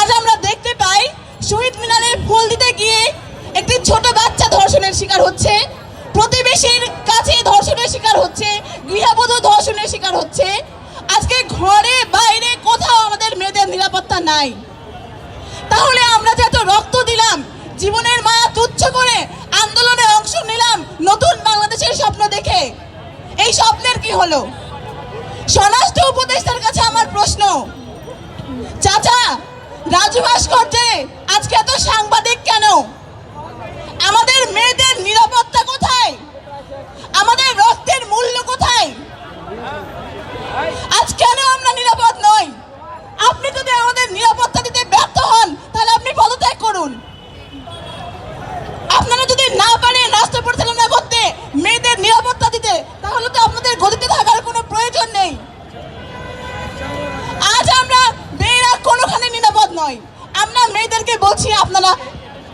আজ আমরা দেখতে পাই শহীদ মিনারে ফুল দিতে গিয়ে একটি ছোট বাচ্চা ধর্ষণের শিকার হচ্ছে। প্রতিবেশীর কাছে ধর্ষণের শিকার হচ্ছে, গৃহবধূ ধর্ষণের শিকার হচ্ছে। আজকে ঘরে বাইরে কোথাও আমাদের মেয়েদের নিরাপত্তা নাই। তাহলে আমরা যে এত রক্ত দিলাম, জীবনের মায়া তুচ্ছ করে আন্দোলনে অংশ নিলাম নতুন বাংলাদেশের স্বপ্ন দেখে, এই স্বপ্নের কি হলো? স্বরাষ্ট্র উপদেষ্টার কাছে আমার প্রশ্ন রাজু ভাস্কর্যে আজকে এত সাংবাদিক কেন? আমাদের মেয়েদের নিরাপত্তা কোথায়? আমাদের রক্তের মূল্য কোথায়? আজ কেন আমরা নিরাপদ নই? আপনি যদি আমাদের নিরাপত্তা দিতে ব্যর্থ হন, তাহলে আপনি পদত্যাগ করুন। আপনারা যদি না পারেন রাষ্ট্র পরিচালনা করতে, মেয়েদের নিরাপত্তা নয়। আমরা মেয়েদেরকে বলছি, আপনারা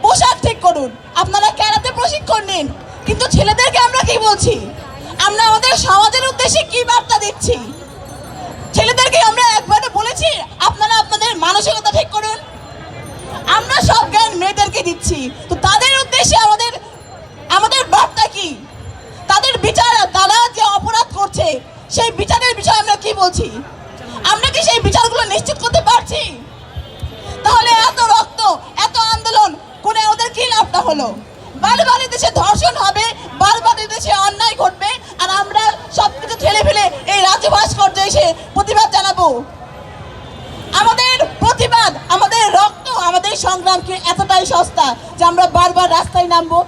পোশাক ঠিক করুন, আপনারা ক্যারাতে প্রশিক্ষণ নিন। কিন্তু ছেলেদেরকে আমরা কি বলছি? আমরা আমাদের সমাজের উদ্দেশ্যে কি বার্তা দিচ্ছি? ছেলেদেরকে আমরা একবারে বলেছি, আপনারা আপনাদের মানসিকতা ঠিক করুন। আমরা সব জ্ঞান মেয়েদেরকে দিচ্ছি। তো তাদের উদ্দেশ্যে আমাদের আমাদের বার্তা কি? তাদের বিচার, তারা যে অপরাধ করছে, সেই বিচারের বিষয়ে আমরা কি বলছি? আমরা কি সেই বিচারগুলো নিশ্চিত করতে পারছি? হলো। বারবার দেশে ধর্ষণ হবে বারবার দেশে অন্যায় ঘটবে, আর আমরা সব কিছু ঠেলে ফেলে এই রাজ্য ভাস্কর্য এসে প্রতিবাদ জানাব। আমাদের প্রতিবাদ, আমাদের রক্ত, আমাদের সংগ্রামকে এতটাই সস্তা যে আমরা বারবার রাস্তায় নামবো